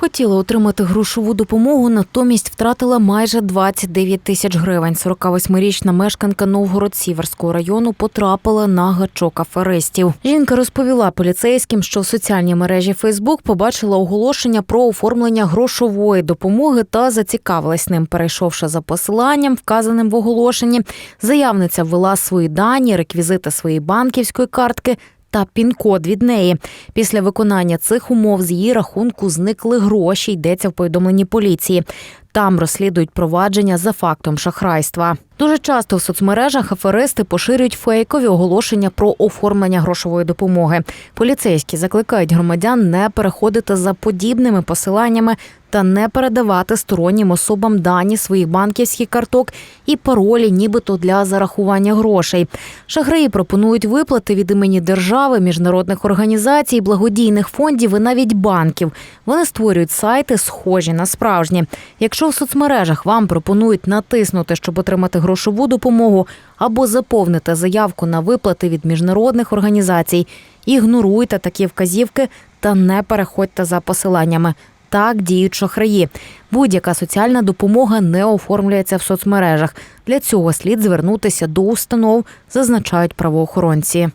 Хотіла отримати грошову допомогу, натомість втратила майже 29 тисяч гривень. 48-річна мешканка Новгород-Сіверського району потрапила на гачок аферистів. Жінка розповіла поліцейським, що в соціальній мережі Фейсбук побачила оголошення про оформлення грошової допомоги та зацікавилась ним. Перейшовши за посиланням, вказаним в оголошенні, заявниця ввела свої дані, реквізити своєї банківської картки та пін-код від неї. Після виконання цих умов з її рахунку зникли гроші, йдеться в повідомленні поліції. Там розслідують провадження за фактом шахрайства. Дуже часто в соцмережах аферисти поширюють фейкові оголошення про оформлення грошової допомоги. Поліцейські закликають громадян не переходити за подібними посиланнями та не передавати стороннім особам дані своїх банківських карток і паролі, нібито для зарахування грошей. Шахраї пропонують виплати від імені держави, міжнародних організацій, благодійних фондів і навіть банків. Вони створюють сайти, схожі на справжні. Якщо в соцмережах вам пропонують натиснути, щоб отримати грошову допомогу, або заповнити заявку на виплати від міжнародних організацій, ігноруйте такі вказівки та не переходьте за посиланнями. Так діють шахраї. Будь-яка соціальна допомога не оформлюється в соцмережах. Для цього слід звернутися до установ, зазначають правоохоронці.